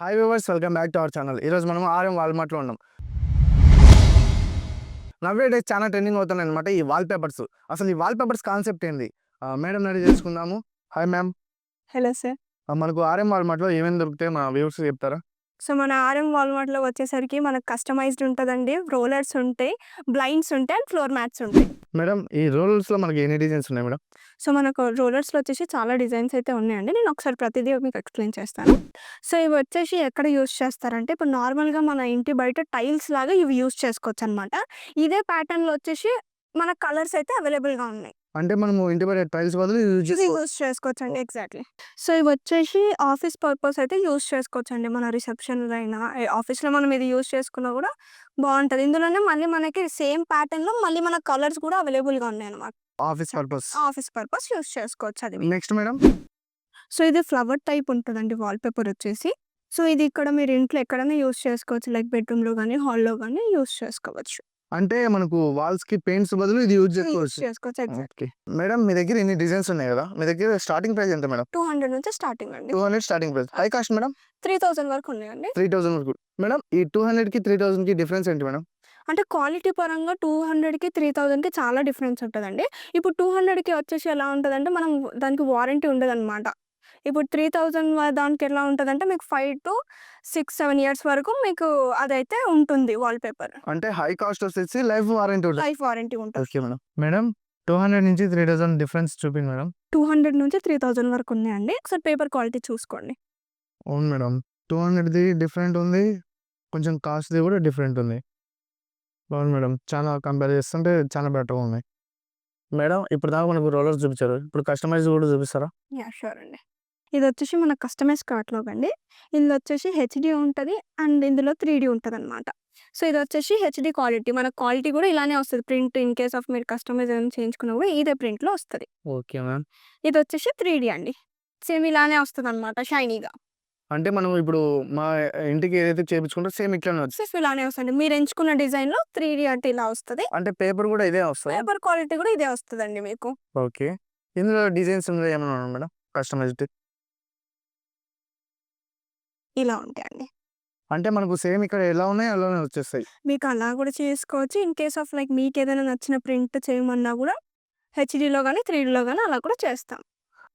Hi viewers welcome back to our channel ఈరోజు మనం RM వాల్మార్ట్లో ఉన్నాం. నవ్వే డేస్ చాలా ట్రెండింగ్ అవుతున్నాయి అనమాట ఈ వాల్ పేపర్స్ అసలు ఈ వాల్ పేపర్స్ కాన్సెప్ట్ ఏంది మేడం రెడీ చేసుకుందాము. హాయ్ మ్యామ్ హలో సార్ మనకు ఆర్ఎం వాల్మార్ట్లో ఏమేమి దొరుకుతాయి మా వ్యూవర్స్ చెప్తారా? సో మన ఆర్ఎం వాల్మార్ట్లో వచ్చేసరికి మనకు కస్టమైజ్డ్ ఉంటుందండి. రోలర్స్ ఉంటాయి బ్లైండ్స్ ఉంటాయి అండ్ ఫ్లోర్ మ్యాట్స్ ఉంటాయి. మేడం ఈ రోల్స్లో మనకి ఎన్ని డిజైన్స్ ఉన్నాయి మేడం? సో మనకు రోలర్స్లో వచ్చేసి చాలా డిజైన్స్ అయితే ఉన్నాయండి. నేను ఒకసారి ప్రతిదీ మీకు ఎక్స్ప్లెయిన్ చేస్తాను. సో ఇవి వచ్చేసి ఎక్కడ యూస్ చేస్తారంటే ఇప్పుడు నార్మల్గా మన ఇంటి బయట టైల్స్ లాగా ఇవి యూస్ చేసుకోవచ్చు అనమాట ఇదే ప్యాటర్న్లో వచ్చేసి మన కలర్స్ అయితే అవైలబుల్గా ఉన్నాయి. అంటే మనము ఇంటి బయట టైల్స్ బదులు యూజ్ ఇది చేసుకోవచ్చు అండి ఎగ్జాక్ట్లీ. సో ఇవి వచ్చేసి ఆఫీస్ పర్పస్ అయితే యూస్ చేసుకోవచ్చు అండి మన రిసెప్షన్లో అయినా ఆఫీస్లో మనం ఇది యూస్ చేసుకున్నా కూడా బాగుంటుంది ఇందులోనే మళ్ళీ మనకి సేమ్ ప్యాటర్న్లో మళ్ళీ మన కలర్స్ కూడా అవైలబుల్గా ఉన్నాయి అనమాట office purpose. Office purpose use చేసుకోవచ్చు అది. Next madam. సో ఇది ఫ్లవర్ టైప్ ఉంటుందండి వాల్ పేపర్ వచ్చేసి. సో ఇది ఇక్కడ మీరు ఇంట్లో ఎక్కడైనా యూస్ చేసుకోవచ్చు. లైక్ బెడ్రూమ్లో కానీ హాల్లో కానీ యూస్ చేసుకోవచ్చు. అంటే మనకు వాల్స్కి పెయింట్స్ బదులు ఇది యూజ్ చేసుకోవచ్చు. మేడం మీ దగ్గర ఇన్ని డిజైన్స్ ఉన్నాయి కదా మీ దగ్గర స్టార్టింగ్ ప్రైస్ ఎంత మేడం? టూ హండ్రెడ్ నుంచి స్టార్టింగ్ అండి. Two hundred starting price. High cost madam? Three thousand వరకు ఉన్నాయండి. త్రీ థౌసండ్ వరకు. మేడం ఈ టూ హండ్రెడ్కి త్రీ థౌసండ్కి డిఫరెన్స్ ఏంటి మేడం? అంటే క్వాలిటీ పరంగా టూ హండ్రెడ్కి త్రీ థౌజండ్కి చాలా డిఫరెన్స్ ఉంటుందండి. ఇప్పుడు టూ హండ్రెడ్కి వచ్చేసి ఎలా ఉంటుందంటే మనం దానికి వారంటీ ఉండదన్నమాట. ఇప్పుడు త్రీ థౌజండ్ దానికి ఎలా ఉంటుందంటే మీకు five to six seven years వరకు మీకు అదైతే ఉంటుంది వాల్ పేపర్ అంటే హై కాస్ట్ వచ్చేసి లైఫ్ వారంటీ ఉంటుంది. లైఫ్ వారంటీ ఉంటుంది. Okay madam madam two hundred నుంచి త్రీ థౌసండ్ డిఫరెన్స్ చూపింది మేడం టూ హండ్రెడ్ నుంచి త్రీ థౌజండ్ వరకు ఉన్నాయండి. ఒకసారి పేపర్ క్వాలిటీ చూసుకోండి. అవును మేడం టూ హండ్రెడ్ది డిఫరెంట్ ఉంది. కొంచెం కాస్ట్ది కూడా డిఫరెంట్ ఉంది. అవును మేడం చాలా కంపేర్ చేస్తుంటే చాలా బెటర్గా ఉంది మేడం ఇప్పుడు దాకా మనకు రోలర్స్ చూపించారు. ఇప్పుడు కస్టమైజ్ కూడా చూపిస్తారా? యా షూర్ అండి. ఇది వచ్చేసి మన కస్టమైజ్ కార్ట్లోకి అండి. ఇందులో వచ్చేసి హెచ్డి ఉంటుంది అండ్ ఇందులో త్రీ డి ఉంటుంది అనమాట సో ఇది వచ్చేసి హెచ్డి క్వాలిటీ. మన క్వాలిటీ కూడా ఇలానే వస్తుంది. ప్రింట్ ఇన్ కేస్ ఆఫ్ మీరు కస్టమైజ్ ఏమైనా చేయించుకున్నా కూడా ఇదే ప్రింట్లో వస్తుంది. Okay ma'am. ఇది వచ్చేసి త్రీ డి అండి. సేమ్ ఇలానే వస్తుంది అనమాట షైనీగా. అంటే మనం ఇప్పుడు మా ఇంటికి ఏదైతే చేయించుకుంటో సేమ్ ఇట్లానే సో ఇలానే వస్తుంది మీరు ఎంచుకున్న డిజైన్లో త్రీ డి అంటే ఇలా వస్తుంది. అంటే పేపర్ కూడా ఇదే వస్తుంది? పేపర్ క్వాలిటీ కూడా ఇదే వస్తుందండి మీకు. ఓకే. ఇందులో డిజైన్స్ ఏమైనా మేడం? కస్టమైజ్డ్ ఇలా ఉంటాయండి. అంటే మనకు సేమ్ ఇక్కడ ఎలా ఉన్నాయి అలానే వచ్చేస్తాయి. మీకు అలా కూడా చేసుకోవచ్చు. ఇన్ కేస్ ఆఫ్ లైక్ మీకు ఏదైనా నచ్చిన ప్రింట్ చేయమన్నా కూడా హెచ్డీలో కానీ త్రీ డీలో కానీ అలా కూడా చేస్తాం.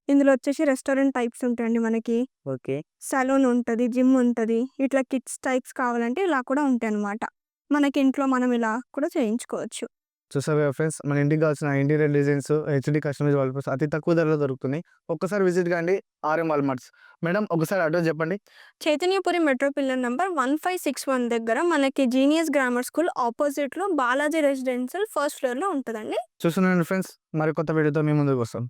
ఇందులో వచ్చేసి రెస్టారెంట్ టైప్స్ ఉంటాయండి మనకి. ఓకే. సలూన్ ఉంటుంది జిమ్ ఉంటుంది ఇట్లా కిడ్స్ టైప్స్ కావాలంటే ఇలా కూడా ఉంటాయి అనమాట మనకి ఇంట్లో మనం ఇలా కూడా చేయించుకోవచ్చు. చూసారు ఫ్రెండ్స్? మన ఇంటికి కావాల్సిన interior designs HD customize wallpapers అతి తక్కువ ధరలో దొరుకుతున్నాయి. ఒక్కసారి విజిట్ కాండి ఆర్ఎం వాల్మార్ట్స్ మేడం ఒకసారి అడ్రస్ చెప్పండి. Chaitanyapuri metro pillar number one five six one దగ్గర మనకి జీనియస్ గ్రామర్ స్కూల్ ఆపోజిట్లో బాలాజీ రెసిడెన్షియల్ ఫస్ట్ ఫ్లోర్లో ఉంటుందండి. చూస్తున్నాను ఫ్రెండ్స్. మరి కొత్త వీడియోతో మీ ముందుకు వస్తాం.